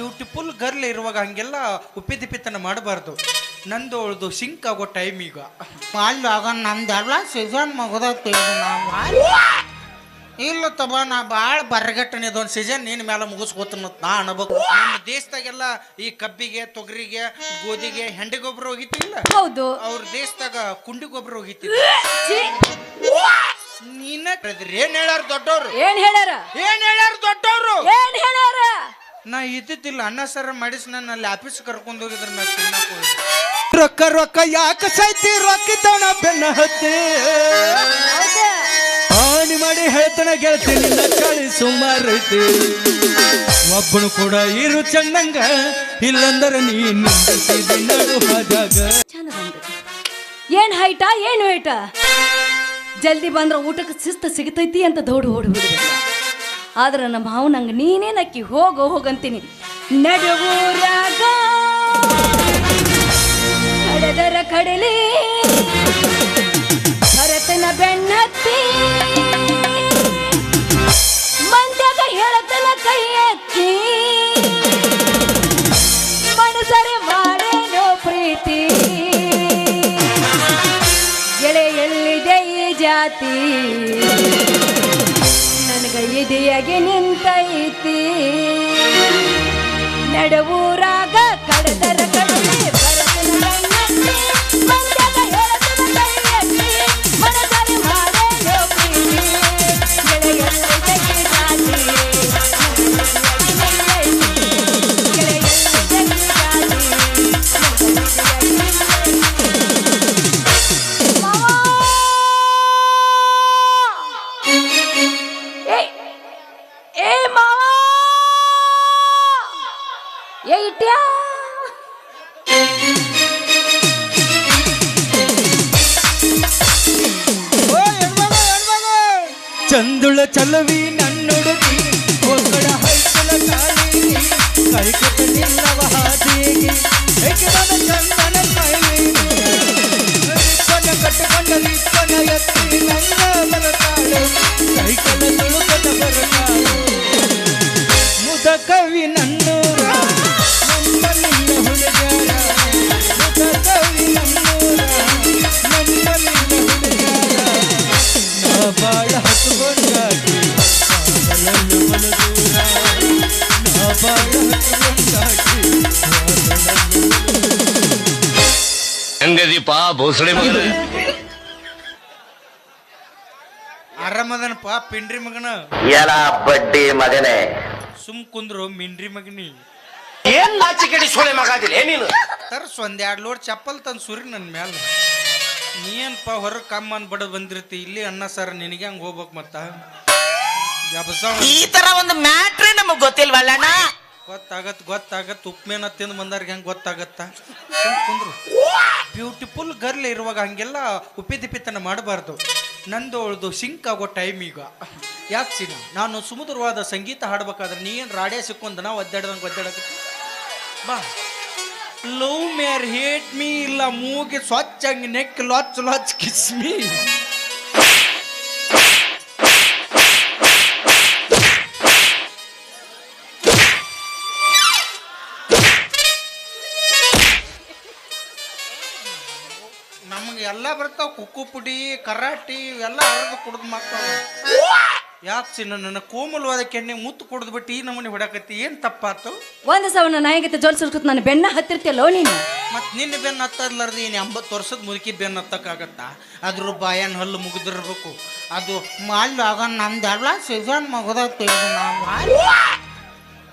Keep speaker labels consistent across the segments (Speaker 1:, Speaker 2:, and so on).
Speaker 1: Beautiful girl ಇರುವಾಗ ಹಂಗೆಲ್ಲ ಉಪ್ಪಿದಿಪ್ಪಿತನ ಮಾಡಬಾರ್ದು. ನಂದು ಅವಳದು ಸಿಂಕ್ ಆಗೋ ಟೈಮ್ ಈಗ.
Speaker 2: ಅಲ್ಲಿ ಆಗ ನಮ್ದೆಲ್ಲ ಸೀಸನ್ ಮುಗ್ದೈತಿ ಇಲ್ಲ ತಬ ನಾ ಭಾಳ ಬರಗಟ್ಟನೆ ಇದೊಂದು ಸೀಸನ್ ನಿನ್ನ ಮೇಲೆ ಮುಗಿಸ್ಕೋತೀನಿ ನಾ ಅನ್ಬೇಕು.
Speaker 1: ನಮ್ಮ ದೇಶದಾಗೆಲ್ಲ ಈ ಕಬ್ಬಿಗೆ ತೊಗರಿಗೆ ಗೋಧಿಗೆ ಹೆಂಡಿ ಗೊಬ್ಬರ ಹೋಗಿತ್ತಿಲ್ಲ?
Speaker 3: ಹೌದು.
Speaker 1: ಅವ್ರ ದೇಶದಾಗ ಕುಂಡಿ ಗೊಬ್ಬರ ಹೋಗಿತ್ತಿಲ್ಲ.
Speaker 3: ಛೀ,
Speaker 1: ನೀನ. ಏನ್ ಹೇಳ್ಯಾರ ದೊಡ್ಡವ್ರು?
Speaker 3: ಏನ್ ಹೇಳ್ಯಾರ?
Speaker 1: ಏನ್ ಹೇಳ್ಯಾರ ದೊಡ್ಡವ್ರು?
Speaker 3: ಏನ್ ಹೇಳ್ಯಾರ?
Speaker 1: ನಾ ಇದ್ದಿದ್ದಿಲ್ಲ ಅಣ್ಣ ಸರ ಮಾಡಿಸಿ ನನ್ನ ಅಲ್ಲಿ ಆಫೀಸ್ ಕರ್ಕೊಂಡು ಹೋಗಿದ್ರೆ ನಾ ತಿನ್ನಕ್ಕೆ ಹೋಗಿದ್ದೆ ರೊಕ್ಕ ರೊಕ್ಕ ಯಾಕ ಸೈತಿ ರೊಕ್ಕಿದ್ದವನ ಬೆನ್ನ ಹತ್ತಿ?
Speaker 3: ಆಣಿ
Speaker 1: ಹಾನಿ ಮಾಡಿ ಹೇಳ್ತಾನೆ ಗೆಳತಿ ನಿನ್ನ ಕಳಿ ಸುಮಾರು ಐತಿ. ಒಬ್ಬನು ಕೂಡ ಇರು ಚಂದಂಗ ಇಲ್ಲಂದ್ರೆ
Speaker 3: ನೀನು ಏನ್ ಹೈಟಾ ಏನು ಹೈಟ? ಜಲ್ದಿ ಬಂದ್ರ ಊಟಕ್ಕೆ ಶಿಸ್ತು ಸಿಗತೈತಿ ಅಂತ ದೌಡ್ ಓಡಿ ಆದ್ರೆ ನಮ್ಮ ಹಾವು ನಂಗೆ ನೀನೇ ನಕ್ಕಿ ಹೋಗೋ, ಹೋಗಂತೀನಿ. ನಡುವೂರಾಗ ಕಡದರ ಕಡಲಿ, ಭರತನ ಬೆನ್ನತ್ತಿ ಮಂದ್ಯಾಗ ಹೇಳತನ ಕೈ ಎತ್ತಿ ಮನಸರೆ ಮಾಡೇನೋ ಪ್ರೀತಿ. ಎಳೆ ಎಲ್ಲಿದೆ ಈ ಜಾತಿ. ಇದೆಯಾಗೆ ನಿಂತೈತಿ. ನಡವೂರಾಗ ಕಡದರ
Speaker 1: ಚಂದುಳ ಚಲವಿ ನನ್ನುಡುಗಿ ಒಕ್ಕಡ ಹೈಕಲ ಕಾಲಿ ಕೈಕಟ ನಿಲ್ಲವ ಹಾದಿಗೆ ಏಕದನ ಚಂದನ ಕೈಲಿ ಕಟ್ಟಿಕೊಂಡ ರಿಪ್ಪನ ಎತ್ತಿ ನನ್ನ ಬರತಾಳು ಕೈಕಲ ತುಳುಕದ ಬಾಳ ಹತ್ತುಕೊಂಡಾಗಿ
Speaker 4: ಹೆಂಗದೀಪ ಭೋಸಳೆ ಮಗನೇ
Speaker 1: ಆರಾಮದನಪ್ಪ ಪಿಂಡ್ರಿ ಮಗನ?
Speaker 4: ಎಲ ಬಡ್ಡಿ ಮಗನೇ?
Speaker 1: ಸುಮ್ ಕುಂದ್ರು ಮಿಂಡ್ರಿ ಮಗನಿ.
Speaker 4: ಏನ್ ನಾಚಿಕೆಡಿ ಸೋಳೆ ಮಗಾದಿಲ್ಲ ನೀನು?
Speaker 1: ತರ್ಸ್ ಒಂದ್ ಎರಡ್ ಲೋಡ್ ಚಪ್ಪಲ್ ತಂದು ಸುರಿ ನನ್ನ ಮ್ಯಾಲ. ನೀನ್ಪ ಹೊರ ಕಮ್ಮ ಬಡ ಬಂದಿರ್ತಿ ಇಲ್ಲಿ ಅನ್ನ ಸರ್ ನಿನಗೆ ಹಂಗ ಹೋಗ್ಬೇಕು ಮತ್ತ? ಯಬಸ
Speaker 2: ಈ ತರ ಒಂದು ಮ್ಯಾಟ್ರಿ ನಮಗ್ ಗೊತ್ತಿಲ್ವಲ್ಲಣ್ಣ?
Speaker 1: ಗೊತ್ತಾಗತ್ ಗೊತ್ತಾಗತ್. ಉಪ್ಮೇನ ತಿಂದು ಬಂದವ್ರಿಗೆ ಹೆಂಗೆ ಗೊತ್ತಾಗತ್ತ? ಬ್ಯೂಟಿಫುಲ್ ಗರ್ಲ್ ಇರುವಾಗ ಹಂಗೆಲ್ಲ ಉಪ್ಪಿದಿಪ್ಪಿತನ ಮಾಡಬಾರ್ದು. ನಂದು ಅವಳದು ಸಿಂಕ್ ಆಗೋ ಟೈಮ್ ಈಗ. ಯಾಕೆ ಸಿನ? ನಾನು ಸುಮಧುರವಾದ ಸಂಗೀತ ಹಾಡ್ಬೇಕಾದ್ರೆ ನೀ ಏನು ರಾಡೇ ಸಿಕ್ಕೊಂಡ ನಾವು ಒದ್ದಾಡ್ದಂಗೆ ಒದ್ದಾಡಕ ಬಾ. ಲವ್ ಮೇರ್ ಹೇಟ್ ಮೀ ಇಲ್ಲ ಮೂಗಿ ಸ್ವಚ್ಛ ಹಂಗೆ ನೆಕ್ ಲಾಚ್ ಲಾಚ್ ಕಿಸ್ ಮೀ ಎಲ್ಲ ಬರ್ತಾವ. ಕುಕ್ಕು ಪುಡಿ ಕರಾಟಿ ಇವೆಲ್ಲ ಅರ್ದು ಕುಡ್ದು ಮಾಡ್ತಾವ ಯಾಕೆ ಚಿನ್ನ ನನ್ನ ಕೋಮಲವಾದ ಕೆಣ್ಣೆ ಮುತ್ತು ಕುಡ್ದು ಬಿಟ್ಟು ಈ ನಮೂನಿ ಹೊಡಕತ್ತಿ ಏನು ತಪ್ಪಾತು?
Speaker 3: ಒಂದ್ ಸವನ ಜೋಲ್ ಜೋಲ್ಸಿರ್ಕೊತ ನಾನು ಬೆನ್ನ ಹತ್ತಿರ್ತಿಯಲ್ಲೋ ನೀನು?
Speaker 1: ಮತ್ತು ನಿನ್ನ ಬೆನ್ನ ಹತ್ತರ್ಲಾರ್ದು ಏನು ಎಂಬತ್ತು ವರ್ಷದ ಮುದುಕಿ ಬೆನ್ನ ಹತ್ತಕ್ಕಾಗತ್ತಾ? ಅದ್ರ ಬಾಯನ್ ಹಲ್ಲು ಮುಗಿದಿರ್ಬೇಕು. ಅದು
Speaker 2: ಮಾಲ್ ಆಗ ನಮ್ದೆಲ್ಲ ಸೀಸನ್ ಮಗದ ಈಗ ನಾ ಭಾಳ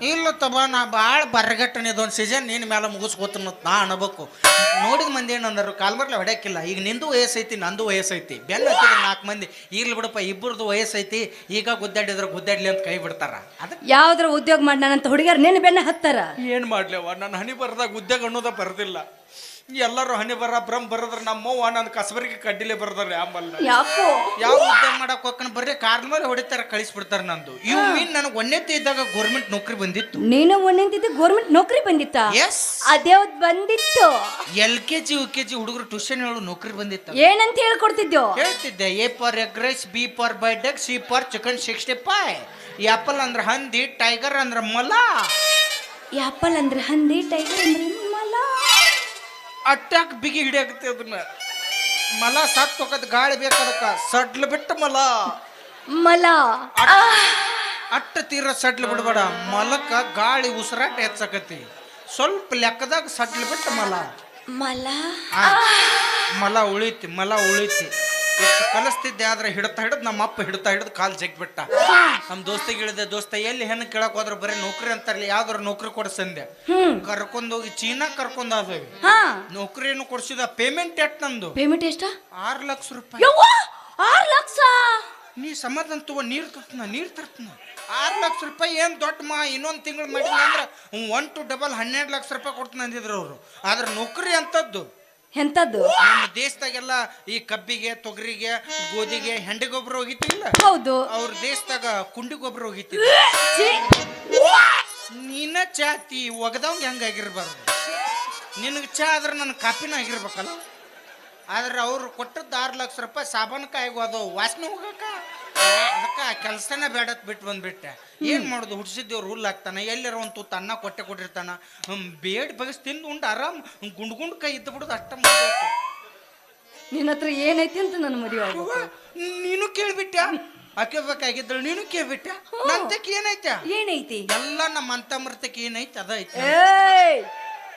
Speaker 1: ಇಲ್ಲ ತಬ ನಾ ಭಾಳ ಬರಗಟ್ಟನೆ ಇದೊಂದು ಸೀಸನ್ ನಿನ್ನ ಮೇಲೆ ಮುಗಿಸ್ಕೋತೀನಿ ನಾ ಅನ್ಬೇಕು. ನೋಡಿದ ಮಂದಿ ಏನಂದರು ಬರ್ಲ ಹೊಡೆಯಕ್ಕಿಲ್ಲ ಈಗ ನಿಂದು ವಯಸ್ಸೈತಿ ನಂದು ವಯಸ್ಸೈತಿ. ಬೆಲ್ಲ ಹಚ್ಚಿದ್ರೆ ನಾಲ್ಕು ಮಂದಿ. ಇರ್ಲಿ ಬಿಡಪ್ಪ ಇಬ್ಬರದು ವಯಸ್ಸೈತಿ. ಈಗ ಗುದ್ದಾಡಿದ್ರೆ ಗುದ್ದಾಡ್ಲಿ ಅಂತ ಕೈ ಬಿಡ್ತಾರ. ಅದಕ್ಕೆ
Speaker 3: ಯಾವ್ದ್ರ ಉದ್ಯೋಗ ಮಾಡ್ನಂತ ಹುಡುಗಿಯರು ಹುಡುಗಿಯರ್ ನಿನ್ನ ಬೆನ್ನ ಹತ್ತಾರ?
Speaker 1: ಏನು ಮಾಡ್ಲವ ನನ್ನ ಹನಿ ಬರದಾಗ ಉದ್ಯೋಗ ಅನ್ನೋದ ಬರ್ದಿಲ್ಲ. ಎಲ್ಲರೂ ಹನಿ ಬರ ಬ್ರಹ್ಮ ಬರದ್ರ ನಮ್ಮವ್ವ ನನ್ನ ಕಸಬರಿಗೆ ಕಡ್ಡಿಲೆ ಬರದ್ರ ಆಂಬಲ್
Speaker 3: ಯಾಕೋ?
Speaker 1: ಯಾವ ಉದ್ಯೋಗ ಮಾಡಕ್ ಹೋಗ್ಕೊಂಡು ಬರ್ರಿ ಕಾರ್ ಮೇಲೆ ಹೊಡಿತಾರ ಕಳಿಸ್ಬಿಡ್ತಾರ ನಂದು. ಇವ್ ಮೀನ್ ನನಗೆ ಒಂದೇತಿ ಇದ್ದಾಗ ಗೌರ್ಮೆಂಟ್ ನೌಕರಿ ಬಂದಿತ್ತು.
Speaker 3: ನೀನು ಒಂದೇತಿ ಗೋರ್ಮೆಂಟ್ ನೌಕರಿ ಬಂದಿತ್ತ?
Speaker 1: ಎಸ್
Speaker 3: ಅದ್ಯಾವ್ದ್ ಬಂದಿತ್ತು?
Speaker 1: L K G U K G ಹುಡುಗರು ಟ್ಯೂಷನ್ ಹೇಳು ನೌಕರಿ ಬಂದಿತ್ತು.
Speaker 3: ಏನಂತ ಹೇಳ್ಕೊಡ್ತಿದ್ಯೋ?
Speaker 1: ಹೇಳ್ತಿದ್ದೆ A for egg rice B for ಬೈಡಕ್ C for chicken sixty five apple ಅಂದ್ರೆ ಹಂದಿ ಟೈಗರ್ ಅಂದ್ರೆ ಮೊಲ.
Speaker 3: ಆಪಲ್ ಅಂದ್ರೆ ಹಂದಿ ಟೈಗರ್ ಅಂದ್ರೆ
Speaker 1: ಅಟ್ಯಾಕ್ ಬಿಗಿ ಹಿಡಿಯಾಕತ್ತೆ ಅದನ್ನ. ಮಲ ಸತ್ ಹೋಗದ್ ಗಾಳಿ ಬೇಕದಕ್ಕ ಸಡ್ಲ್ ಬಿಟ್ಟು ಮಲ.
Speaker 3: ಮಲ.
Speaker 1: ಅಟ್ಟ ತೀರ ಸಡ್ಲ್ ಬಿಡ್ಬೇಡ. ಮಲಕ್ಕ ಗಾಳಿ ಉಸಿರಾಟ ಹೆಚ್ಚಕತಿ. ಸ್ವಲ್ಪ ಲೆಕ್ಕದಾಗ ಸಡ್ಲ್ ಬಿಟ್ಟು ಮಲ.
Speaker 3: ಮಲ?
Speaker 1: ಮಲ ಉಳಿತಿ ಮಲ ಉಳಿತಿ. ಕಲಿಸ್ತಿದ್ದೆ ಆದ್ರೆ ಹಿಡ್ತಾ ಹಿಡಿದ್ ನಮ್ಮ ಅಪ್ಪ ಹಿಡ್ತಾ ಹಿಡಿದು ಕಾಲ್ ಜಗ್ಬಿಟ್ಟ. ನಮ್ಮ ದೋಸ್ತಿಗೆ ಹೇಳಿದೆ ದೋಸ್ತ ಎಲ್ಲಿ ಹೆಣ್ಣು ಕೇಳಕ್ ಹೋದ್ರೆ ಬರೀ ನೌಕರಿ ಅಂತಾರಲ್ಲ ಯಾವ್ದಾರು ನೌಕರಿ ಕೊಡ್ಸಂದೆ ಕರ್ಕೊಂಡೋಗಿ ಚೀನಾ ಕರ್ಕೊಂಡ್ ಆದ್ವಿ. ನೌಕರಿಯನ್ನು ಕೊಡ್ಸಿದ ಪೇಮೆಂಟ್ ಎಟ್ ನಂದು?
Speaker 3: ಪೇಮೆಂಟ್ ಎಷ್ಟ?
Speaker 1: ಆರು ಲಕ್ಷ ರೂಪಾಯಿ.
Speaker 3: ಆರ್ ಲಕ್ಷ?
Speaker 1: ನೀ ಸಮಾಧಾನ ತಗೋ ನೀರ್ ತರ್ತನ ನೀರ್ ತರ್ತನ. ಆರು ಲಕ್ಷ ರೂಪಾಯಿ ಏನ್ ದೊಡ್ಡ ಮಾ ಇನ್ನೊಂದು ತಿಂಗಳು ಮಾಡಿಲ್ಲ ಅಂದ್ರೆ ಒನ್ ಟು ಡಬಲ್ ಹನ್ನೆರಡು ಲಕ್ಷ ರೂಪಾಯಿ ಕೊಡ್ತೀನಿ ಅಂದಿದ್ರು ಅವರು. ಆದ್ರೆ ನೌಕರಿ ಅಂತದ್ದು.
Speaker 3: ಎಂತದ್ದು?
Speaker 1: ನಮ್ಮ ದೇಶದಾಗೆಲ್ಲ ಈ ಕಬ್ಬಿಗೆ ತೊಗರಿಗೆ ಗೋಧಿಗೆ ಹೆಂಡಿ ಗೊಬ್ಬರ ಹೋಗಿತ್ತಿಲ್ಲ?
Speaker 3: ಹೌದು.
Speaker 1: ಅವ್ರ ದೇಶದಾಗ ಕುಂಡಿ ಗೊಬ್ಬರ ಹೋಗಿತ್ತಿಲ್ಲ
Speaker 3: ಛೀ,
Speaker 1: ನೀನ ಚಾತಿ ಒಗದವಂಗ ಹೆಂಗಾಗಿರ್ಬಾರ್ದು? ನಿನಗೆ ಚಾ ಆದ್ರೆ ನನ್ನ ಕಾಪಿನ ಆಗಿರ್ಬೇಕಲ್ಲ? ಆದ್ರೆ ಅವ್ರು ಕೊಟ್ಟದ್ದು ಆರು ಲಕ್ಷ ರೂಪಾಯಿ ಸಾಬಾನ್ ಕಾಯಿಗೂ ಅದು ವಾಸನೆ ಹೋಗಕ್ಕ ಅದಕ್ಕೆ ಕೆಲಸನೇ ಬೇಡತ್ ಬಿಟ್ಟು ಬಂದ್ಬಿಟ್ಟೆ. ಏನ್ ಮಾಡೋದು? ಹುಡ್ಸಿದ್ದೇವ್ ರೂಲ್ ಆಗ್ತಾನ ಎಲ್ಲರ ಒಂದು ತೂತ ಅನ್ನ ಕೊಟ್ಟೆ ಕೊಟ್ಟಿರ್ತಾನ. ಹ್ಮ್, ಬೇಡ್ ಬಗಸ್ ತಿಂದು ಉಂಡು ಆರಾಮ್ ಗುಂಡ್ ಗುಂಡ್ ಕೈ ಇದ್ದು ಬಿಡೋದು ಅಷ್ಟ
Speaker 3: ನಿನ್ನ ಹತ್ರ ಏನೈತಿ ಅಂತ ನನ್ನ ಮದುವೆ ಆಗ್ಬೇಕು
Speaker 1: ನೀನು ಕೇಳ್ಬಿಟ್ಟ ಹಾಕಬೇಕಾಗಿದ್ದಳು ನೀನು ಕೇಳ್ಬಿಟ್ಟ ನಂತಕ್ಕೆ ಏನೈತ
Speaker 3: ಏನೈತಿ?
Speaker 1: ಎಲ್ಲ ನಮ್ಮ ಅಂತ ಮರ್ತಕ್ಕ ಏನೈತಿ ಅದೈತೆ.
Speaker 3: ಏಯ್!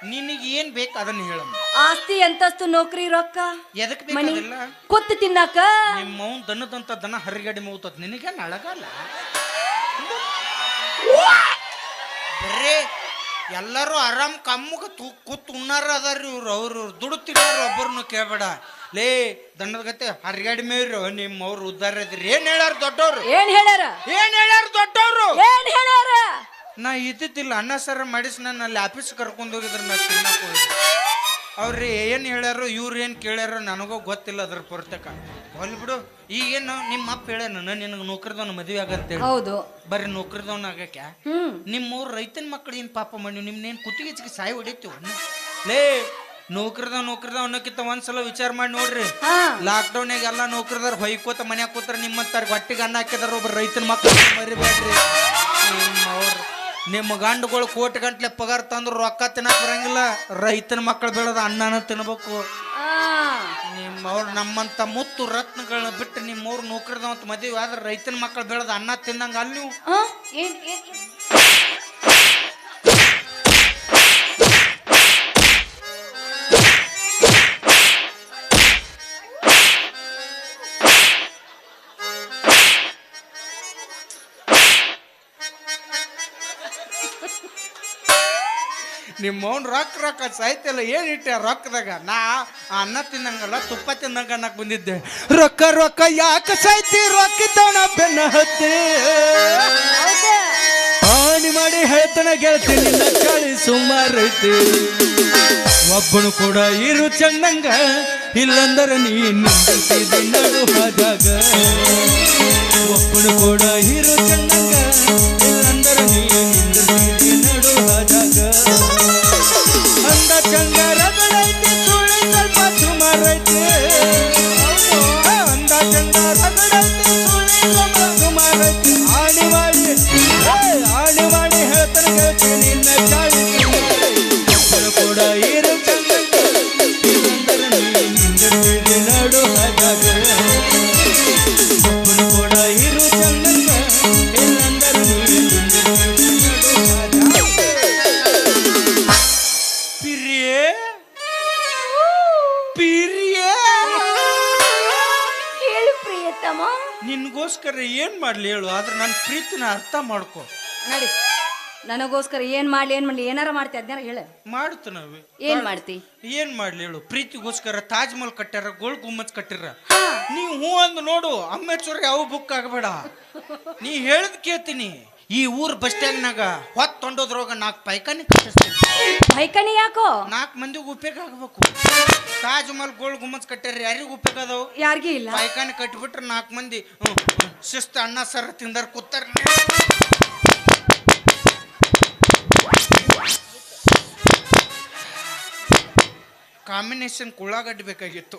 Speaker 1: ನಿನಗೆ ಏನ್ ಬೇಕು ಅದನ್ನ ಹೇಳಮ್ಮ
Speaker 3: ಆಸ್ತಿ ಅಂತಸ್ತು ನೌಕರಿ ರೊಕ್ಕ
Speaker 1: ಎದಕ್
Speaker 3: ಮನಿ
Speaker 1: ಬೇಕಾದಿಲ್ಲ
Speaker 3: ಕೊತ್ತು ತಿನ್ನಾಕ?
Speaker 1: ನಿಮ್ಮ ಮೌನ್ ದನದಂತ ದನ ಹರಿಗಡಿ ಮೂತದ್. ನಿನಗೆ ನಳಗಲ್ಲ ಬರೇ ಎಲ್ಲರೂ ಆರಾಮ್ ಕಮ್ಮಗ ತೂ ಕೂತ್ ಉಣ್ಣಾರ ಅದಾರ್ರಿ ಇವ್ರು ಅವ್ರು ದುಡುತ್ತಿರೋರು ಒಬ್ಬರನ್ನು ಕೇಳಬೇಡ. ಲೇ ದಣ್ಣದ ಗತೆ ಹರಿಗಡಿ ಮೇವ್ರಿ ನಿಮ್ಮ ಅವ್ರು ಉದ್ದಾರ ಇದ್ರಿ. ಏನ್ ಹೇಳ್ಯಾರ ದೊಡ್ಡವ್ರು?
Speaker 3: ಏನ್ ಹೇಳ್ಯಾರ?
Speaker 1: ಏನ್ ಹೇಳ್ಯಾರ ದೊಡ್ಡವ್ರು?
Speaker 3: ಏನ್ ಹೇಳ್ಯಾರ?
Speaker 1: ನಾ ಇದ್ದಿದ್ದಿಲ್ಲ ಅನ್ನ ಸರ್ ಮಾಡಿಸಿ ನಾನು ಅಲ್ಲಿ ಆಫೀಸ್ ಕರ್ಕೊಂಡು ಹೋಗಿದ್ರು ನಾ ತಿನ್ನಕ್ಕೆ ಹೋಗಿ ಅವ್ರು ಏನು ಹೇಳ್ಯಾರೋ ಇವ್ರು ಏನು ಕೇಳ್ಯಾರೋ ನನಗೂ ಗೊತ್ತಿಲ್ಲ ಅದ್ರ ಪುರ್ತಕ. ಹೊಲ್ ಬಿಡು ಈಗೇನು ನಿಮ್ಮ ಅಪ್ಪ ಹೇಳ್ಯಾನ ನಿನಗೆ ನೌಕರಿದವನ ಮದುವೆ ಆಗಂತೇಳಿ.
Speaker 3: ಹೌದು.
Speaker 1: ಬರೀ ನೌಕರಿದವನ ಆಗಕ್ಕೆ.
Speaker 3: ನಿಮ್ಮ
Speaker 1: ನಿಮ್ಮವ್ರು ರೈತನ ಮಕ್ಕಳು ಏನು ಪಾಪ ಮಾಡಿ ನಿಮ್ಮನ್ನೇನು ಕುತ್ತಿಗೆ ಹೆಚ್ಚಿಗೆ ಸಾಯಿ ಹೊಡಿತೀವ ಲೇ ನೌಕರಿದವ್ ನೌಕರಿದವ್ ಅನ್ನೋಕ್ಕಿಂತ ಒಂದ್ಸಲ ವಿಚಾರ ಮಾಡಿ ನೋಡ್ರಿ.
Speaker 3: ಹಾ.
Speaker 1: ಲಾಕ್ಡೌನ್ಯಾಗ ಎಲ್ಲ ನೌಕರದಾರ ಹೊಯ್ಕೋತ ಮನ್ಯಾಗ ಕೂತ್ರ ನಿಮ್ಮಂತಾರ ಹೊಟ್ಟಿಗೆ ಅನ್ನ ಹಾಕಿದಾರ ಒಬ್ಬ ರೈತನ ಮಕ್ಕಳು ಮರಿಬೇಡ್ರಿ. ಅವ್ರ ನಿಮ್ಮ ಗಂಡುಗಳು ಕೋಟಿ ಗಂಟ್ಲೆ ಪಗಾರ ತಂದ್ರು ರೊಕ್ಕ ತಿನ್ನಕ್ ಬರಂಗಿಲ್ಲ ರೈತನ ಮಕ್ಕಳು ಬೆಳೆದ ಅನ್ನನ ತಿನ್ಬೇಕು. ನಿಮ್ಮ ಅವ್ರು ನಮ್ಮಂತ ಮುತ್ತು ರತ್ನಗಳನ್ನ ಬಿಟ್ಟು ನಿಮ್ಮವ್ರು ನೌಕರಿದವಂತ ಮದುವೆ ಆದ್ರೆ ರೈತನ ಮಕ್ಕಳು ಬೆಳೆದ ಅನ್ನ ತಿನ್ನಂಗ ಅಲ್ಲಿ ನಿಮ್ಮ ಅವ್ನು ರೊಕ್ಕ ರೊಕ್ಕ ಸಾಯ್ತಿಲ್ಲ ಏನ್ ಇಟ್ಟೆ ರೊಕ್ಕದಾಗ? ನಾ ಅನ್ನ ತಿನ್ನಂಗಲ್ಲ ತುಪ್ಪ ತಿನ್ನಂಗ ಅನ್ನಕ್ ಬಂದಿದ್ದೆ. ರೊಕ್ಕ ರೊಕ್ಕ ಯಾಕೆ ಸಾಯ್ತಿ ರೊಕ್ಕಿದ್ದವನ ಬೆನ್ನ ಹತ್ತಿ? ಹಾನಿ ಮಾಡಿ ಹೇಳ್ತಾನ ಗೆಳ್ತೀನಿ ನಿನ್ನ ಚಾಳಿ ಸುಮಾರೈತಿ ಒಬ್ಬನು ಕೂಡ ಇರು ಚಂದಂಗ ಇಲ್ಲಂದರ ನೀನು ನಡು ಹಾದಾಗ ಒಬ್ಬನು ಕೂಡ ಇರು ಚಂದಂಗ ರಗಡೈತಿ ಸುಳಿ ಸ್ವಲ್ಪ ಸುಮಾರೈತಿ ಆಡಿ ಮಾಡಿ ಆದ್ರೆ ಅರ್ಥ ಮಾಡ್ಕೊ.
Speaker 3: ನಡಿ. ನನಗೋಸ್ಕರ ಏನ್ ಮಾಡ್ಲಿ ಏನ್ ಮಾಡ್ಲಿ ಏನಾರ ಮಾಡ್ತಿ ಅದ್ನಾರ ಹೇಳ.
Speaker 1: ಮಾಡ್ತು ನಾವು.
Speaker 3: ಏನ್ ಮಾಡ್ತಿ?
Speaker 1: ಏನ್ ಮಾಡ್ಲಿ ಹೇಳು. ಪ್ರೀತಿಗೋಸ್ಕರ ತಾಜ್ ಮಹಲ್ ಕಟ್ಟಾರ ಗೋಲ್ ಗುಮ್ಮತ್ ಕಟ್ಟಿರ ನೀವು ಹೂ ಅಂದ್ ನೋಡು ಅಮ್ಮೇಶ್ವರ ಯಾವ ಬುಕ್ ಆಗಬೇಡ. ನೀ ಹೇಳ್ದ್ ಕೇಳ್ತೀನಿ ಈ ಊರ್ ಬಸ್ ಸ್ಟ್ಯಾಂಡ್ನಾಗ ಹೊತ್ ತೊಂಡೋದ್ರೊಳಗ ನಾಲ್ಕು ಪೈಕಾನಿ ಕಟ್ಟಿಸ್ತೀನಿ.
Speaker 3: ಪೈಕಾನಿ ಯಾಕೋ?
Speaker 1: ನಾಲ್ಕು ಮಂದಿಗೆ ಉಪಯೋಗ ಆಗ್ಬೇಕು. ತಾಜ್ ಮಹಲ್ ಗೋಲ್ ಗುಮ್ಮಸ್ ಕಟ್ಟಾರ ಯಾರಿಗೂ ಉಪಯೋಗ ಅದಾವ?
Speaker 3: ಯಾರಿಗೂ ಇಲ್ಲ.
Speaker 1: ಪಾಯ್ಕಾನಿ ಕಟ್ಬಿಟ್ರೆ ನಾಲ್ಕು ಮಂದಿ. ಹ್ಞೂ ಶಿಸ್ತು ಅನ್ನ ಸರ ತಿಂದಾರ ಕೂತಾರ. ಕಾಂಬಿನೇಷನ್ ಕುಳ್ಳಾಗಡ್ಡಿ ಬೇಕಾಗಿತ್ತು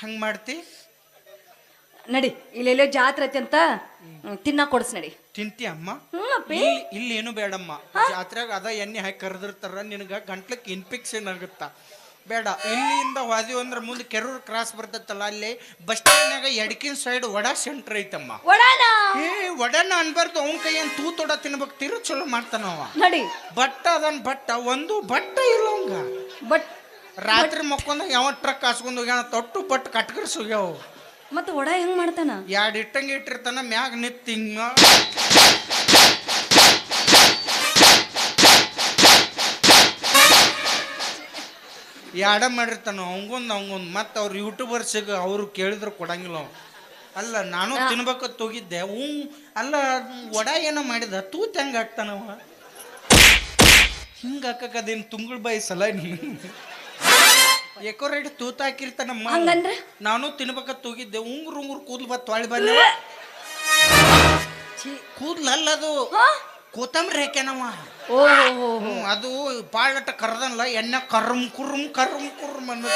Speaker 1: ಹಂಗ್ ಮಾಡ್ತಿ?
Speaker 3: ನಡಿ ಇಲ್ಲೆಲ್ಲೋ ಜಾತ್ರೆ ಅಂತ ತಿನ್ನ ಕೊಡ್ಸ್ ನಡಿ.
Speaker 1: ತಿಂತಿ ಅಮ್ಮ. ಇಲ್ಲಿ ಇಲ್ಲಿ ಏನು ಬೇಡಮ್ಮ. ಜಾತ್ರೆಗ ಅದ ಎಣ್ಣೆ ಹಾಕಿ ಕರೆದಿರ್ತಾರ ನಿನಗ ಗಂಟ್ಲಕ್ಕೆ ಇನ್ಫೆಕ್ಷನ್ ಆಗುತ್ತ. ಬೇಡ ಇಲ್ಲಿಂದ ವಾದಿ ಅಂದ್ರೆ ಮುಂದೆ ಕೆರೂರ್ ಕ್ರಾಸ್ ಬರ್ತೈತಲ್ಲ ಅಲ್ಲಿ ಬಸ್ ಸ್ಟ್ಯಾಂಡ್ನಾಗ ಎಡಕಿನ ಸೈಡ್ ವಡಾ ಸೆಂಟರ್ ಐತಮ್ಮ. ಏ ವಡನ ಅನ್ಬಾರ್ದು ಅವನ ತೂ ತೊಡ ತಿನ್ಬೇಕು ತಿರು ಚಲೋ ಮಾಡ್ತಾನವ
Speaker 3: ನಡಿ.
Speaker 1: ಬಟ್ಟ ಅದನ್ ಬಟ್ಟ ಒಂದು ಬಟ್ಟ ಇಲ್ಲ ಅವಂಗ.
Speaker 3: ಬಟ್
Speaker 1: ರಾತ್ರಿ ಮಕ್ಕೊಂದಾಗ ಯಾವ ಟ್ರಕ್ ಹಾಸ್ಕೊಂಡು ಹೋಗ್ಯಾನ ತೊಟ್ಟು ಬಟ್ಟು ಕಟ್ಕರ್ಸ್ ಹೋಗ್ಯಾವ.
Speaker 3: ಮತ್ತೆ ವಡ ಹೆಂಗ್ ಮಾಡ್ತಾನ?
Speaker 1: ಎರಡು ಇಟ್ಟಂಗೆ ಇಟ್ಟಿರ್ತಾನ ಮ್ಯಾಗ ನಿಂತ್ ಹಿಂಗ ಯಾಡ ಮಾಡಿರ್ತಾನ ಅವಂಗೊಂದು ಅವಂಗೊಂದು. ಮತ್ತೆ ಅವ್ರು ಯೂಟ್ಯೂಬರ್ಸಿಗೆ ಅವರು ಕೇಳಿದ್ರು ಕೊಡಂಗಿಲ್ಲ ಅಲ್ಲ ನಾನು ತಿನ್ಬೇಕು ಹೋಗಿದ್ದೆ ಹ್ಞೂ ಅಲ್ಲ ವಡ ಏನೋ ಮಾಡಿದ ತೂತ್ ಹೆಂಗೆ ಹಾಕ್ತಾನವ ಹಿಂಗೆ ಹಾಕಕ್ಕದೇನು ತುಂಗಳ ಬಾಯಿ ಸಲ ನೀನು ಎಕೋರೇಟ್ ತೂತ ಹಾಕಿರ್ತಾನಮ್ಮ ನಾನು ತಿನ್ಬೇಕ ಹೋಗಿದ್ದೆ ಉಂಗುರು ಉಂಗ್ರು ಕೂದ್ಲು ಬತ್ ತೊಳಿ ಬಂದ ಕೂದ್ಲು ಅಲ್ಲ ಅದು
Speaker 3: ಹಾ?
Speaker 1: ಕೋತಂಬರಿ ಹಾಕ್ಯಾನವ
Speaker 3: ಓ ಹೋ ಹೋ
Speaker 1: ಹ್ಮ್, ಅದು ಪಾಳಟ ಕರ್ದಲ್ಲ ಎಣ್ಣೆ ಕರ್ಮ್ ಕುರ್ಮ್ ಕರ್ಮ್ ಕುರ್ಮ್ ಅನ್ನೋ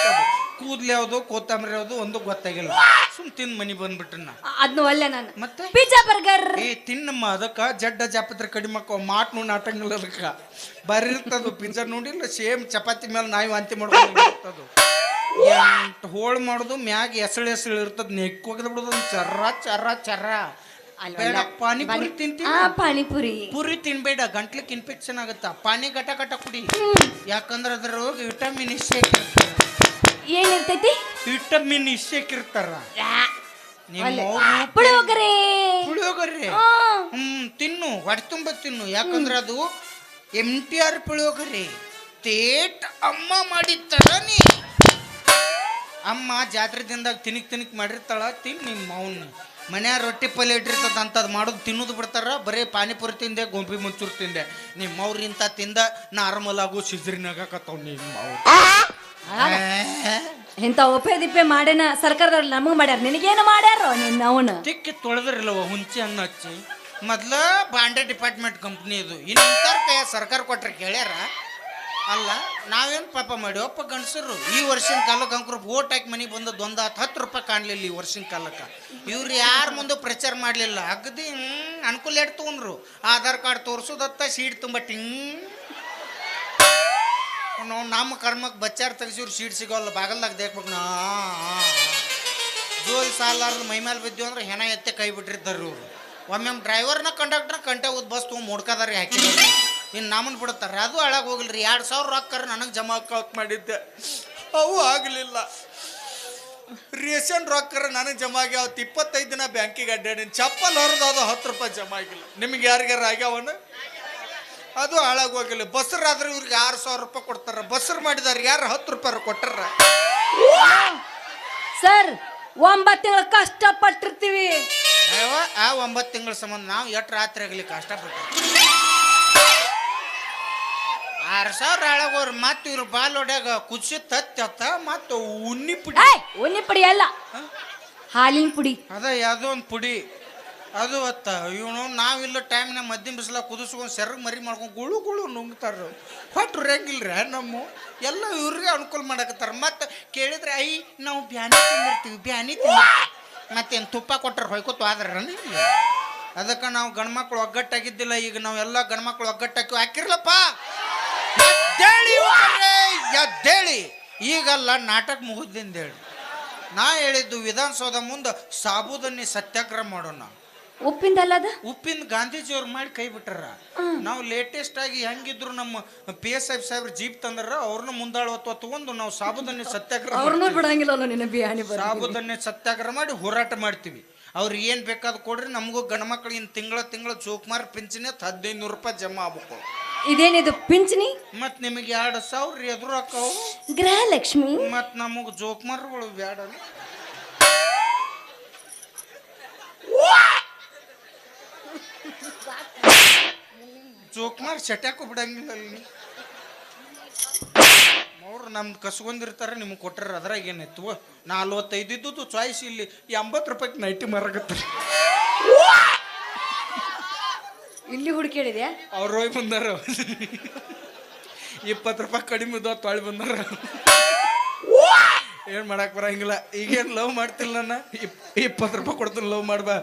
Speaker 1: ಕೂದ್ಲೆ ಯಾವುದು ಕೋತಂಬರಿ ಯಾವುದು ಒಂದು ಗೊತ್ತಾಗಿಲ್ಲ. ಸುಮ್ ತಿನ್ ಮನಿ ಬಂದ್ಬಿಟ್ಟನ
Speaker 3: ಅದ್ನ ನಾನು.
Speaker 1: ಮತ್ತೆ?
Speaker 3: Pizza burger.
Speaker 1: ಏ ತಿನ್ನಮ್ಮ ಅದಕ್ಕ ಜಡ್ಡ ಜಾಪತ್ರ ಕಡಿಮೆ ಮಾಟ್ ನೋಡಿ ನಾಟಂಗಿಲ್ಲ ಅದಕ್ಕ. ಬರಿರ್ತದು ಪಿಜ್ಜಾ ನೋಡಿಲ್ಲ ಸೇಮ್ ಚಪಾತಿ ಮೇಲೆ ನಾಯಿ ವಾಂತಿ ಮಾಡ್ಕೊಂಡು ಹೋಳು ಮಾಡೋದು ಮ್ಯಾಗ ಎಸಳು ಎಸಳು ಇರ್ತದ ನೆಕ್ ಒಗದ್ ಬಿಡೋದು ಚರ್ರ ಚರ್ರ ಚರ್ರ. ಬೇಡ ಪಾನಿಪುರಿ ತಿಂತೀನಿ.
Speaker 3: ಆ ಪಾನಿಪುರಿ.
Speaker 1: ಪುರಿ ತಿನ್ಬೇಡ ಗಂಟ್ಲಿಗೆ ಇನ್ಫೆಕ್ಷನ್ ಆಗುತ್ತಾ ಪಾನಿ ಗಟ ಗಟ ಕುಡಿ. ಯಾಕಂದ್ರೆ ರೋಗ ವಿಟಮಿನ್ ಇಷ್ಟೇಕ್
Speaker 3: ಏನಿರ್ತೈತಿ?
Speaker 1: ವಿಟಮಿನ್ ಇಷ್ಟೇಕ್ ಇರ್ತಾರ
Speaker 3: ಪುಳಿಯೋಗರೆ.
Speaker 1: ಪುಳಿಯೋಗರೆ? ಹ್ಮ್. ತಿನ್ನು ಹೊಟ್ಟೆ ತುಂಬ ತಿನ್ನು. ಯಾಕಂದ್ರೆ ಅದು ಎಂ ಟಿ ಆರ್ ಪುಳಿಯೋಗರೆ. ತೇಟ್ ಅಮ್ಮ ಮಾಡಿತ್ತಳ ನೀ. ಅಮ್ಮ ಜಾತ್ರೆ ದಿನದಾಗ ತಿನಿಕ್ ತಿನಿಕ್ ಮಾಡಿರ್ತಾಳ ತಿನ್ ನಿಮ್ಮ ಅವನ್ ಮನ್ಯಾಗ ರೊಟ್ಟಿ ಪಲ್ಯ ಇಟ್ಟಿರ್ತದ ಅಂತದ್ ಮಾಡೋದು ತಿನ್ನೋದು ಬಿಡ್ತಾರ ಬರೀ ಪಾನಿಪುರಿ ತಿಂದೆ ಗೊಂಬಿ ಮುಂಚೂರು ತಿಂದೆ. ನಿಮ್ಮ ಅವ್ರ ಇಂಥ ತಿಂದ ನಾರ್ಮಲ್ ಆಗು ಸಿಜ್ರಿನಾಗಕತ್ತಾವ ನಿಮ್ಮ ಇಂತ
Speaker 3: ಇಂಥ ಒಪ್ಪೆ ದಿಪ್ಪೆ ಮಾಡೇನ ಸರ್ಕಾರದವ್ರು ನಮಗ್ ಮಾಡ್ಯಾರ. ನಿನಗೇನು ಮಾಡ್ಯಾರೋ ನಿನ್ನ ಅವನು?
Speaker 1: ತಿಕ್ಕಿ ತೊಳೆದ್ರಿಲ್ಲವ ಹುಂಚಿ ಅನ್ನ ಹಚ್ಚಿ. ಮೊದ್ಲ ಬಾಂಡೆ ಡಿಪಾರ್ಟ್ಮೆಂಟ್ ಕಂಪ್ನಿ ಇದು. ಇನ್ನು ಸರ್ಕಾರ ಕೊಟ್ರೆ ಕೇಳ್ಯಾರ? ಅಲ್ಲ, ನಾವೇನು ಪಾಪ ಮಾಡಿವಪ್ಪ ಗಂಡಸರು, ಈ ವರ್ಷಿನ ಕಾಲಕ್ಕೆ ಅಂಕರು ಓಟ್ ಹಾಕಿ ಮನೆಗೆ ಬಂದದ್ದು ಒಂದು ಹತ್ತು ಹತ್ತು ರೂಪಾಯಿ ಕಾಣಲಿಲ್ಲ ಈ ವರ್ಷಿನ ಕಾಲಕ್ಕೆ. ಇವ್ರು ಯಾರ ಮುಂದೆ ಪ್ರಚಾರ ಮಾಡಲಿಲ್ಲ? ಅಗದಿ ಅನುಕೂಲ ಎಟ್ ತಗೊಂಡ್ರು. ಆಧಾರ್ ಕಾರ್ಡ್ ತೋರಿಸೋದತ್ತ, ಸೀಟ್ ತುಂಬ ಟಿಂಗ್. ನಾವು ನಮ್ಮ ಕರ್ಮಕ್ಕೆ ಬಚ್ಚಾರ್ ತೆಗ್ಸಿವ್ರು ಸೀಟ್ ಸಿಗೋಲ್ಲ ಬಾಗಲ್ದಾಗ ದೇಕ್ಬೇಕು. ನಾ ಜೋಲ್ ಸಾಲಾರ್ದು ಮೈ ಮೇಲೆ ಬಿದ್ದು ಅಂದ್ರೆ ಹೆಣ ಎತ್ತೆ ಕೈ ಬಿಟ್ಟಿರ್ತಾರೆ ಇವ್ರು. ಒಮ್ಮೆ ಡ್ರೈವರ್ನ ಕಂಡಕ್ಟರ್ ಕಂಟೆ ಉದ್ ಬಸ್ ತೊಗೊಂಡು ಮುಡ್ಕದಾರಿ ಹಾಕಿ ಇನ್ನು ನಮ್ಮನ್ನು ಬಿಡ್ತಾರೆ ಅದು ಹಾಳಾಗಿ ರೀ ಎರಡು ಸಾವಿರ ರೊಕ್ಕರ ನನಗೆ ಜಮಾ ಕೌಟ್ ಮಾಡಿದ್ದೆ. ಅವು ಆಗಲಿಲ್ಲ. ರೇಷನ್ ರೊಕ್ಕರ ನನಗೆ ಜಮಾ ಆಗ್ಯಾವ. ಇಪ್ಪತ್ತೈದು ದಿನ ಬ್ಯಾಂಕಿಗೆ ಅಡ್ಡಾಡಿನ ಚಪ್ಪಲ್ ಹೊರದು ಅದು ಹತ್ತು ರೂಪಾಯಿ ಜಮಾ ಆಗಿಲ್ಲ. ನಿಮ್ಗೆ ಯಾರಿಗಾರ ಆಗ್ಯಾವನು ಅದು ಹಾಳಾಗಿ ಹೋಗಿಲ್ಲ ಬಸ್ರಾದ್ರೆ ಇವ್ರಿಗೆ ಆರು ಸಾವಿರ ರೂಪಾಯಿ ಕೊಡ್ತಾರ. ಬಸ್ಸರ್ ಮಾಡಿದಾರ ಯಾರು ಹತ್ತು ರೂಪಾಯಿ ಕೊಟ್ಟಾರ?
Speaker 3: ಸರ್ ಒಂಬತ್ತು ತಿಂಗಳು ಕಷ್ಟಪಟ್ಟಿರ್ತೀವಿ.
Speaker 1: ಆ ಒಂಬತ್ತು ತಿಂಗಳ ಸಂಬಂಧ ನಾವು ಎಷ್ಟು ರಾತ್ರಿ ಆಗಲಿ ಕಷ್ಟಪಟ್ಟು ಆರು ಸಾವಿರ ಅಳಗೋರ್ ಮತ್ತೆ ಇವ್ರ ಬಾಲ್ ಹೊಡ್ಯಾಗ ಕುದಿಸಿ ತತ್ತ ಮತ್ತ ಉನ್ನಿ ಪುಡಿ.
Speaker 3: ಏಯ್ ಉನ್ನಿ ಪುಡಿ ಅಲ್ಲ. ಹಾಲಿನ ಪುಡಿ.
Speaker 1: ಅದ ಯಾವುದೋ ಒಂದು ಪುಡಿ. ಅದು ಅತ್ತ. ಇವನು ನಾವಿಲ್ಲ ಟೈಮ್ನ ಮದ್ದಿನ ಬಿಸಿಲ ಕುದಿಸ್ಕೊಂಡು ಸೆರಗ್ ಮರಿ ಮಾಡ್ಕೊಂಡು ಗುಳು ಗುಳು ನುಂಗ್ತಾರ. ಹೊಟ್ಟು ರಂಗಿಲ್ರ ನಮ್ಮ. ಎಲ್ಲ ಇವ್ರಿಗೆ ಅನುಕೂಲ ಮಾಡಕತ್ತಾರ. ಮತ್ತೆ ಕೇಳಿದ್ರೆ ಐ ನಾವು ಬ್ಯಾನಿ ತಿಂದಿರ್ತೀವಿ ಬ್ಯಾನಿ ತಿಂದಿರ್ತೀವಿ. ಮತ್ತೇನು ತುಪ್ಪ ಕೊಟ್ಟರೆ ಹೊಯ್ಕೋತು ಆದ್ರ ಅದಕ್ಕೆ ನಾವು ಗಂಡ್ಮಕ್ಳು ಒಗ್ಗಟ್ಟಾಗಿದ್ದಿಲ್ಲ. ಈಗ ನಾವೆಲ್ಲ ಗಂಡ್ಮಕ್ಳು ಒಗ್ಗಟ್ಟಾಕಿ ಹಾಕಿರ್ಲಪ್ಪ. ಎದ್ದೇಳಿ ಯುವಕರೇ, ಎದ್ದೇಳಿ ಈಗಲ್ಲ ನಾಟಕ ಮುಗಿದಿಂದ ಹೇಳಿ. ನಾ ಹೇಳಿದ್ದು ವಿಧಾನಸೌಧ ಮುಂದೆ ಸಾಬೂದನ್ನಿ ಸತ್ಯಾಗ್ರಹ ಮಾಡೋಣ.
Speaker 3: ಉಪ್ಪಿಂದಲ್ಲ ಉಪ್ಪಿಂದ
Speaker 1: ಗಾಂಧೀಜಿ ಗಾಂಧೀಜಿಯವ್ರು ಮಾಡಿ ಕೈ ಬಿಟ್ಟಾರ. ನಾವು ಲೇಟೆಸ್ಟ್ ಆಗಿ ಹೆಂಗಿದ್ರು ನಮ್ಮ ಪಿ ಎಸ್ ಐ ಸಾಹೇಬ್ರ ಜೀಪ್ ತಂದ್ರ ಅವ್ರನ್ನ ಮುಂದಾಳುವತ್ವ ತಗೊಂಡು ನಾವು ಸಾಬೂದನ್ನಿ ಸತ್ಯಾಗ್ರಹ
Speaker 3: ಅವ್ರನ್ನೂ
Speaker 1: ಮಾಡ್ತೀವಿ.
Speaker 3: ಬಿಡಂಗಿಲ್ಲ ನಿನ್ನ ಬಿಯಾಣಿ ಬರ
Speaker 1: ಸಾಬೂದನ್ನಿ ಸತ್ಯಾಗ್ರಹ ಮಾಡಿ ಹೋರಾಟ ಮಾಡ್ತೀವಿ. ಅವ್ರಿಗೆ ಏನು ಬೇಕಾದ್ ಕೊಡ್ರಿ ನಮಗೂ ಗಂಡ್ಮಕ್ಳು ಇನ್ ತಿಂಗಳ ತಿಂಗಳ ಚೌಕ್ಮಾರ್ ಪಿಂಚಣಿ ಹತ್ತು ಹದಿನೈದು ನೂರು ರೂಪಾಯಿ ಜಮಾ ಆಗ್ಬೇಕು
Speaker 3: ಇದೇನಿದು ಪಿಂಚಣಿ?
Speaker 1: ಮತ್ ನಿಮಗೆ ಎರಡು ಸಾವಿರ ಎದುರು ಹಾಕವು.
Speaker 3: ಗೃಹಲಕ್ಷ್ಮಿ?
Speaker 1: ಮತ್ತು ನಮಗೆ ಜೋಕ್ಮಾರ್ಗಳು ಬೇಡ ಜೋಕ್ಮಾರ್ ಚಟ್ಯಾಕು ಬಿಡಂಗಿಲ್ಲ ಅಲ್ಲಿ ಅವ್ರು ನಮ್ದು ಕಸ್ಕೊಂಡಿರ್ತಾರೆ ನಿಮ್ಗೆ ಕೊಟ್ಟರೆ ಅದ್ರಾಗ ಏನಾಯ್ತು ನಲ್ವತ್ತೈದು ಇದ್ದದ್ದು ಚಾಯ್ಸ್ ಇಲ್ಲಿ ಎಂಬತ್ತು ರೂಪಾಯಿಗೆ ನೈಟಿ ಮಾರಾಕತ್ತಾರೆ
Speaker 3: ಇಲ್ಲಿ ಹುಡುಕಿಡಿದ್ಯಾ
Speaker 1: ಅವ್ರು ಹೋಗಿ ಬಂದಾರ. ಇಪ್ಪತ್ತು ರೂಪಾಯಿ ಕಡಿಮೆ ಇದ್ದ ತೊಳಿ ಬಂದಾರ. ಏನ್ ಮಾಡಕ್ ಬರಂಗಿಲ್ಲ. ಈಗೇನು ಲವ್ ಮಾಡ್ತಿಲ್ಲ ನನ್ನ ಇಪ್ ಇಪ್ಪತ್ತು ರೂಪಾಯಿ ಕೊಡ್ತೀನಿ ಲವ್ ಮಾಡ್ಬಾ.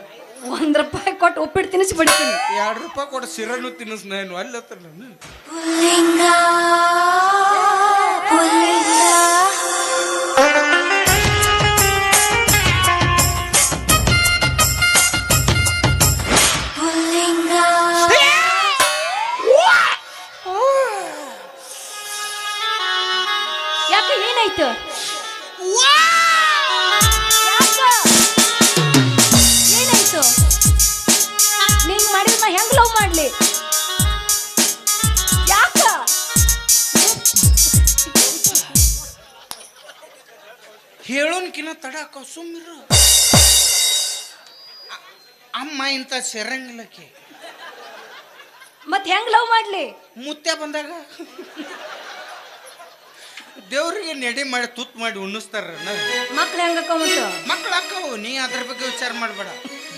Speaker 3: ಒಂದ್ ರೂಪಾಯಿ ಕೊಟ್ಟು ಉಪ್ಪಿಟ್ಟು ತಿನ್ನಿಸಿ ಬಿಡ್ತೀನಿ
Speaker 5: ಎರಡು ರೂಪಾಯಿ ಕೊಟ್ಟು ಸಿರನು ತಿನ್ನಿಸ್ ನಾನು ಅಲ್ಲಿ ಹತ್ರ
Speaker 1: ಸುಮ್ಮಿರು ಅಮ್ಮ ಇಂತ ಸೆರಂಗಿಲ್ಲಕ್ಕೆ
Speaker 3: ಮತ್ತೆ ಹೆಂಗ್ ಲವ್ ಮಾಡ್ಲಿ?
Speaker 1: ಮುತ್ತೆ ಬಂದಾಗ. ದೇವ್ರಿಗೆ ನೆಡಿ ಮಾಡಿ ತುತ್ ಮಾಡಿ ಉಣ್ಣಿಸ್ತಾರ
Speaker 3: ಮಕ್ಳು ಹೆಂಗ
Speaker 1: ಮಕ್ಳು ಹಾಕವು ನೀ ಅದ್ರ ಬಗ್ಗೆ ವಿಚಾರ ಮಾಡಬೇಡ.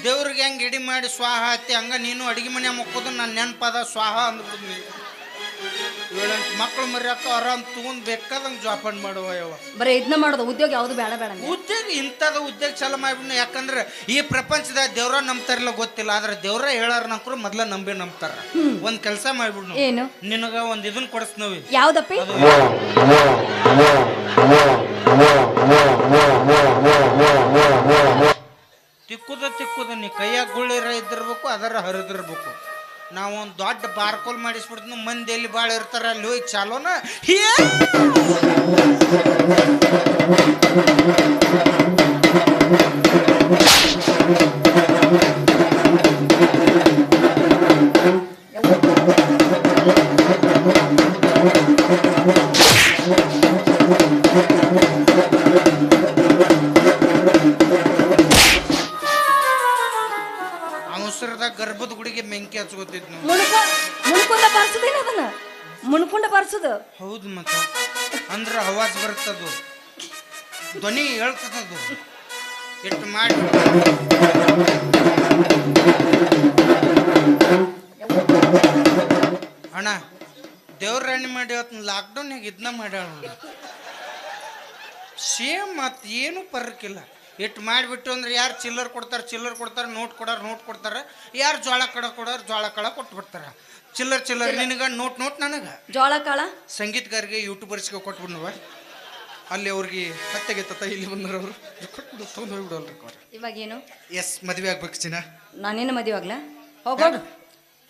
Speaker 1: ದೇವ್ರಿಗೆ ಹೆಂಗೆ ಎಡಿ ಮಾಡಿ ಸ್ವಾಹ ಹತ್ತಿ ಹಂಗ ನೀನು ಅಡಿಗೆ ಮನೆ ಮಕ್ಕೋದು ನನ್ನ ನೆನಪದ ಸ್ವಾಹ ಅಂದ್ಬಿಟ್ಟು ನೀ ಏಳೆಂಟು ಮಕ್ಳು ಮರ್ಯಾಕ ಆರಾಮ್ ತಗೊಂಡ್ ಬೇಕಾದಂಗೆ ಜೋಪಾನ ಮಾಡುವ
Speaker 3: ಬರೀ ಇದನ್ನ ಮಾಡೋದು ಉದ್ಯೋಗ ಯಾವ್ದು ಬೇಡ ಬೇಡ ಅಂದೆ.
Speaker 1: ಉದ್ಯೋಗ ಇಂಥದ ಉದ್ಯೋಗ ಚಾಲು ಮಾಡ್ಬಿಡ್ನ. ಯಾಕಂದ್ರೆ ಈ ಪ್ರಪಂಚದಾಗ ದೇವ್ರ ನಂಬ್ತಾರಿಲ್ಲ ಗೊತ್ತಿಲ್ಲ. ಆದ್ರೆ ದೇವ್ರ ಹೇಳಾರ ನಂಬ್ರು ಮೊದ್ಲ ನಂಬಿ ನಂಬ್ತಾರ. ಒಂದ್ ಕೆಲಸ ಮಾಡ್ಬಿಡ್ನು.
Speaker 3: ಏನು?
Speaker 1: ನಿನಗ ಒಂದ್ ಇದನ್ ಕೊಡಿಸ್ನವಿ
Speaker 3: ಯಾವ್ದಪ್ಪಿ?
Speaker 1: ತಿಕ್ಕುದ ತಿಕ್ಕುದ ನೀ ಕೈಯಾಗ ಗುಳ್ಳಿರ ಇದ್ದಿರ್ಬೇಕು ಅದರ ಹರಿದಿರ್ಬೇಕು. ನಾವು ಒಂದು ದೊಡ್ಡ ಬಾರ್ಕೋಲ್ ಮಾಡಿಸ್ಬಿಡ್ತೀನಿ ಮಂದಿ ಎಲ್ಲಿ ಭಾಳ ಇರ್ತಾರೆ ಅಲ್ಲಿ ಹೋಗಿ ಚಾಲೋನ? ಅವತ್ತು ಲಾಕ್ಡೌನ್ಯಾಗ ಇದನ್ನ ಮಾಡ್ಯಾಳ ಸೇಮ್ ಮತ್ತು ಏನು ಪರ್ಕಿಲ್ಲ ಇಟ್ಟು ಮಾಡಿಬಿಟ್ಟು ಅಂದ್ರೆ ಯಾರು ಚಿಲ್ಲರ್ ಕೊಡ್ತಾರೆ ಚಿಲ್ಲರ್ ಕೊಡ್ತಾರೆ ನೋಟ್ ಕೊಡೋರು ನೋಟ್ ಕೊಡ್ತಾರೆ. ಯಾರು ಜೋಳ ಕಡ ಕೊಡೋರು ಜೋಳ ಕಳ ಕೊಟ್ಬಿಡ್ತಾರೆ ಚಿಲ್ಲರ್ ಚಿಲ್ಲರ್ ನಿನಗ ನೋಟ್ ನೋಟ್ ನನಗೆ.
Speaker 3: ಜೋಳ ಕಾಳ?
Speaker 1: ಸಂಗೀತಗಾರಿಗೆ ಯೂಟ್ಯೂಬರ್ಸ್ಗೆ ಕೊಟ್ಬಿಡ್ನವ ಅಲ್ಲಿ ಅವ್ರಿಗೆ ಹತ್ತೆಗೆ ತತ್ತ ಇಲ್ಲಿ ಬಂದ್ರ ಅವರು. ಕೊಟ್ಬಿಡು ತೊಗೊಂಡು ಹೋಗ್ಬಿಡಲ್ರಿ
Speaker 3: ಇವಾಗ ಏನು
Speaker 1: ಎಸ್ ಮದುವೆ ಆಗ್ಬೇಕು ಚಿನ್ನ.
Speaker 3: ನಾನೇನು ಮದುವೆ ಆಗ್ಲಾ? ಹೋಗೋಡು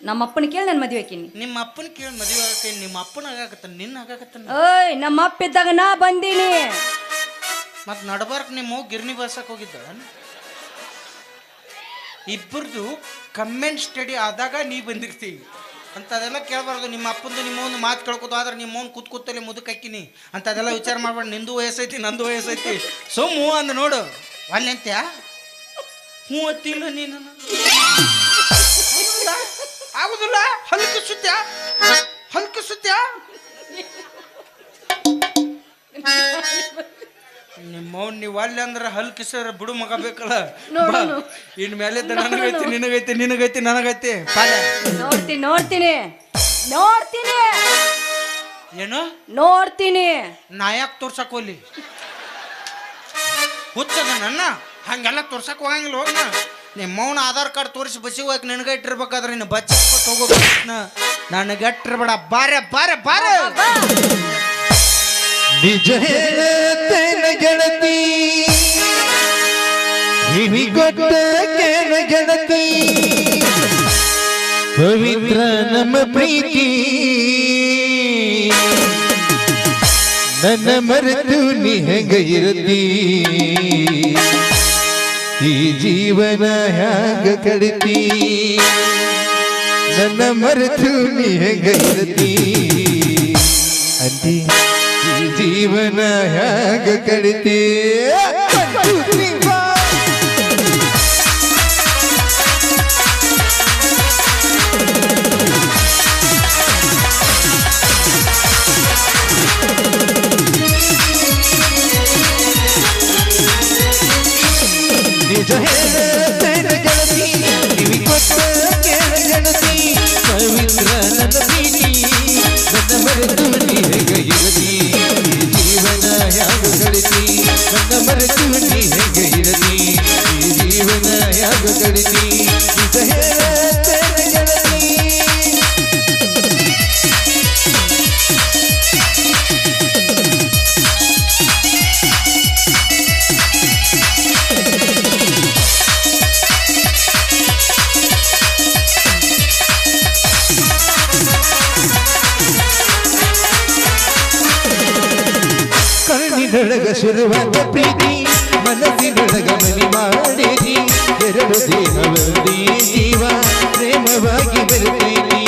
Speaker 3: ನಮ್ಮ ಅಪ್ಪನ ಕೇಳಿ ನಾನು ಮದುವೆ ಆಕಿನಿ
Speaker 1: ನಿಮ್ಮ ಅಪ್ಪನ ಕೇಳಿ ಮದುವೆ ಆಗಕ್ಕೆ ನಿಮ್ಮ ಅಪ್ಪನ ಆಗಾಕತ್ತ ನಿನ್ನ ಆಗಾಕತ್ತ
Speaker 3: ಏಯ್ ನಮ್ಮ ಅಪ್ಪ ಇದ್ದಾಗ ನಾ ಬಂದೀನಿ.
Speaker 1: ಮತ್ತೆ ನಡಬಾರ್ಕ್ ನಿಮ್ಮ ಗಿರ್ನಿ ಬಸ್ಸಕ್ಕೆ ಹೋಗಿದ್ದ? ಇಬ್ಬರದು ಕಮೆಂಟ್ ಸ್ಟಡಿ ಆದಾಗ ನೀ ಬಂದಿರ್ತೀವಿ ಅಂಥದೆಲ್ಲ ಕೇಳಬಾರ್ದು. ನಿಮ್ಮ ಅಪ್ಪಂದು ನಿಮ್ಮ ಒಂದು ಮಾತು ಕೇಳ್ಕೋದು ಆದ್ರೆ ನಿಮ್ಮ ಅವ್ನು ಕೂತ್ ಕೂತಲ್ಲಿ ಮುದುಕ್ ಹಾಕಿನಿ. ಅಂಥದೆಲ್ಲ ವಿಚಾರ ಮಾಡ್ಬೇಡ. ನಿಂದು ವಯಸ್ಸೈತಿ ನಂದು ವಯಸ್ಸೈತಿ. ಸೋಮು ಅಂದ ನೋಡು. ಅಲ್ಲಿ ಅಂತ್ಯಾ ಹ್ಞೂ ಅತ್ತಿಲ್ಲ ನೀನು? ಆಗುದಿಲ್ಲ? ಹಲ್ಕ ಸುತ್ಯ ಹಲ್ಕ ಸುತ್ಯ ನಿಮ್ಮವ್ ನೀವು ಅಲ್ಲಿ ಅಂದ್ರೆ ಹಲ್ ಕಿಸರ ಬಿಡು ಮಗ ಬೇಕಲ್ಲ. ಇನ್ ಮೇಲಿದ್ದ ನನಗೈತಿ ನಿನಗೈತಿ ನಿನಗೈತಿ ನನಗೈತಿ.
Speaker 3: ನೋಡ್ತೀನಿ ನೋಡ್ತೀನಿ. ನೋಡ್ತೀನಿ.
Speaker 1: ಏನು?
Speaker 3: ನೋಡ್ತೀನಿ.
Speaker 1: ನಾ ಯಾಕೆ ತೋರ್ಸಕ್ ಹೋಗ್ಲಿ? ಹುಚ್ಚದ ನನ್ನ ಹಂಗೆಲ್ಲ ತೋರ್ಸಕ್ ಹೋಗಂಗಿಲ್ಲ ಹೋಗ್ನ. ನಿಮ್ಮ ಮೌನ ಆಧಾರ್ ಕಾರ್ಡ್ ತೋರಿಸಿ ಬಸ್ಸಿಗೆ ಹೋಗಿ ನಿನಗೆ ಇಟ್ಟಿರ್ಬೇಕಾದ್ರೆ ನೀನು ಬಚ್ಚ ಹೋಗೋ ನನಗೆ ಇಟ್ಟಿರ್ಬೇಡ. ಬಾರೆ ಬಾರೆ ಬಾರೆ.
Speaker 6: ನಿಜ ಗೆಳತಿ. ಹಿಡಿಗೊಟ್ಟ ಕೇಳ ಗೆಳತಿ. ಪವಿತ್ರ ನಮ್ಮ ಪ್ರೀತಿ. ನನ್ನ ಮರೆತು ನೀ ಹೆಂಗ ಈ ಜೀವನ ಹ್ಯಾಂಗ ಕಡಿತಿ? ನನ್ನ ಮರೆತು ನೀ ಹೆಂಗ ಇರತಿ? ಈ ಜೀವನ ಹ್ಯಾಂಗ ಕಡಿತಿ? ಮನಸ್ಸಿನೊಳಗ ಶುರುವಾದ ಪ್ರೀತಿ ಮನಸ್ಸಿನೊಳಗ ಮನಿ ಮಾಡಿದಿ ಎರಡು ದೇಹವಲ್ಲಿ ಜೀವ ಪ್ರೇಮವಾಗಿ ಬೆರೆತೀನಿ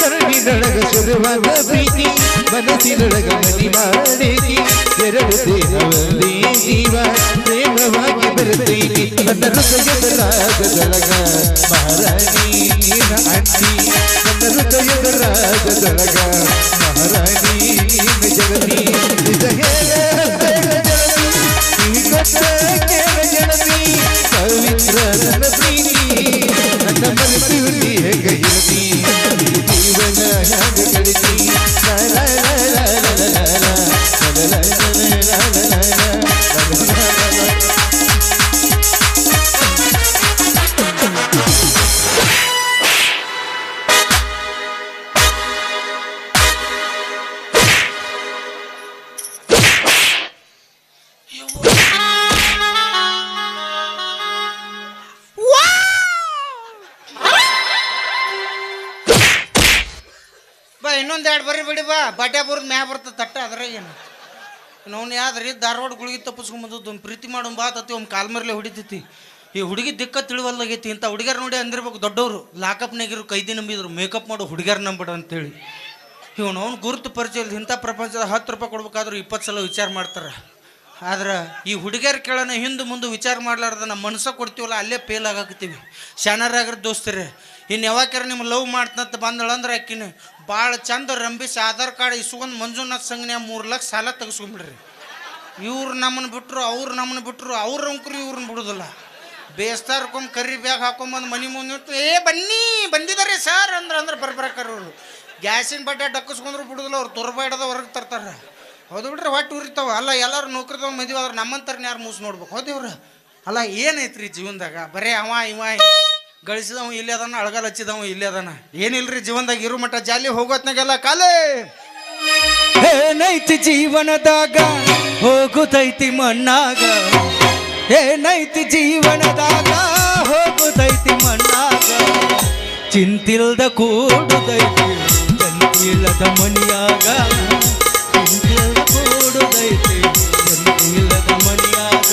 Speaker 6: ಕರಡಿನೊಳಗ ಶುರುವಾದ ಪ್ರೀತಿ ಮನಸ್ಸಿನೊಳಗ ಮನಿ ಮಾಡಿದಿ ಎರಡು ದೇಹವಲ್ಲಿ ಜೀವ ಪ್ರೇಮವಾಗಿ ಬೆರೆತೀನಿ ನನ್ನ ಹೃದಯದ ರಾಗದೊಳಗ ಮಹಾರಾಣಿ ನೀನ ಅಂಟಿ ನನ್ನ ಹೃದಯದ ರಾಜದೊಳಗ ಮಹಾರಾಣಿ
Speaker 1: ಜಗದೀ ಬಿಡಿ ಬಾ ಬಡ್ಯಾಪುರದ ಮ್ಯಾ ಬರ್ತದೆ ತಟ್ಟ ಅದ್ರ ಏನು? ನಾವು ಯಾವ್ದ್ರಿ, ಧಾರವಾಡ ಗುಳಿಗೆ ತಪ್ಪಿಸ್ಕೊಂಬಂದದ್ದು ಒಂದು ಪ್ರೀತಿ ಮಾಡೋನ್ ಬಾ ತತ್ತಿ ಒಂದು ಕಾಲ್ಮರ್ಲೆ ಹೊಡಿತೈತಿ. ಈ ಹುಡುಗಿ ದಿಕ್ಕ ತಿಳಿವಲ್ಲಾಗೈತಿ ಇಂಥ ಹುಡುಗ್ಯಾರ ನೋಡಿ ಅಂದಿರ್ಬೇಕು, ದೊಡ್ಡವರು. ಲಾಕಪ್ನಾಗಿರು ಕೈದಿ ನಂಬಿದ್ರು, ಮೇಕಪ್ ಮಾಡೋ ಹುಡುಗ್ಯಾರ ನಂಬಿಡ ಅಂತೇಳಿ. ಇವನು ಅವ್ನು ಗುರುತು ಪರಿಚಯ ಇಂಥ ಪ್ರಪಂಚದ ಹತ್ತು ರೂಪಾಯಿ ಕೊಡ್ಬೇಕಾದ್ರೂ ಇಪ್ಪತ್ತು ಸಲ ವಿಚಾರ ಮಾಡ್ತಾರೆ. ಆದ್ರೆ ಈ ಹುಡುಗಿಯರ ಕೇಳೋಣ ಹಿಂದೆ ಮುಂದೆ ವಿಚಾರ ಮಾಡ್ಲಾರ್ದ ನಮ್ಮ ಮನಸ್ಸ ಕೊಡ್ತೀವಲ್ಲ, ಅಲ್ಲೇ ಫೇಲ್ ಆಗಾಕತ್ತೀವಿ. ಶಾನರಾಗ್ರ ದೋಸ್ತರೇ ಇನ್ನು ಯಾವಾಗ್ಯಾರ ನಿಮ್ಮ ಲವ್ ಮಾಡ್ತಂತ ಬಂದಳಂದ್ರೆ ಆಕಿನ ಭಾಳ ಚಂದ ರಂಬಿಸಿ ಆಧಾರ್ ಕಾರ್ಡ್ ಇಸ್ಕೊಂಡು ಮಂಜುನಾಥ್ ಸಂಘನ್ಯಾಗ ಮೂರು ಲಕ್ಷ ಸಾಲ ತೆಗೆಸ್ಕೊಂಬಿಡ್ರಿ ಇವ್ರು ನಮ್ಮನ್ನ ಬಿಟ್ರು, ಅವ್ರು ನಮ್ಮನ್ನ ಬಿಟ್ರು, ಅವ್ರ ಅಂಕರು ಇವ್ರನ್ನ ಬಿಡೋದಿಲ್ಲ. ಬೇಸ್ತಾರ್ಕೊಂಡ್ ಕರಿ ಬ್ಯಾಗ್ ಹಾಕೊಂಬಂದು ಮನೆ ಮುಂದೆ ಏ ಬನ್ನಿ ಬಂದಿದ್ದಾರೆ ಸರ್ ಅಂದ್ರೆ ಅಂದ್ರೆ ಬರ್ಬರಕ್ಕಾರ ಅವರು. ಗ್ಯಾಸಿನ ಬಟ್ಟೆ ಡಕ್ಕಸ್ಕೊಂಡ್ರು ಬಿಡುದಿಲ್ಲ, ಅವ್ರು ತುರ್ಬಾಯ್ಡದ ಹೊರಗೆ ತರ್ತಾರೆ. ಹೌದು ಬಿಡ್ರಿ, ಹೊಟ್ಟೆ ಉರಿತಾವ. ಅಲ್ಲ, ಎಲ್ಲರೂ ನೌಕರಿದವ್ ಮದುವೆ ಆದ್ರೆ ನಮ್ಮಂತರ್ನ ಯಾರು ಮೂಸ್ ನೋಡ್ಬೇಕು? ಹೌದೇವ್ರ ಅಲ್ಲ ಏನೈತ್ರಿ ಜೀವನದಾಗ? ಬರೇ ಅವ ಇವ. ಗಳಿಸಿದವ ಇಲ್ಲಿ ಅದಾನ, ಅಳಗಲ್ ಹಚ್ಚಿದವ ಇಲ್ಲಿ ಅದಾನ. ಏನಿಲ್ರಿ ಜೀವನದಾಗ ಇರು ಮಟ್ಟ ಜಾಲಿ ಹೋಗೋತ್ನಾಗೆಲ್ಲ ಕಾಲೇ.
Speaker 7: ಏನೈತಿ ಜೀವನದಾಗ ಹೋಗುದೈತಿ ಮಣ್ಣಾಗ. ಏನೈತಿ ಜೀವನದಾಗ ಹೋಗುದೈತಿ ಮಣ್ಣಾಗ. ಚಿಂತಿಲ್ದ ಕೂಡುದೈತಿ, ಚಂತಿಲ್ಲದ ಮನಿಯಾಗ ಚಿಂತಿಲ್ದ ಕೂಡುದೈತಿ, ಚಂತಿಲ್ಲದ ಮನಿಯಾಗ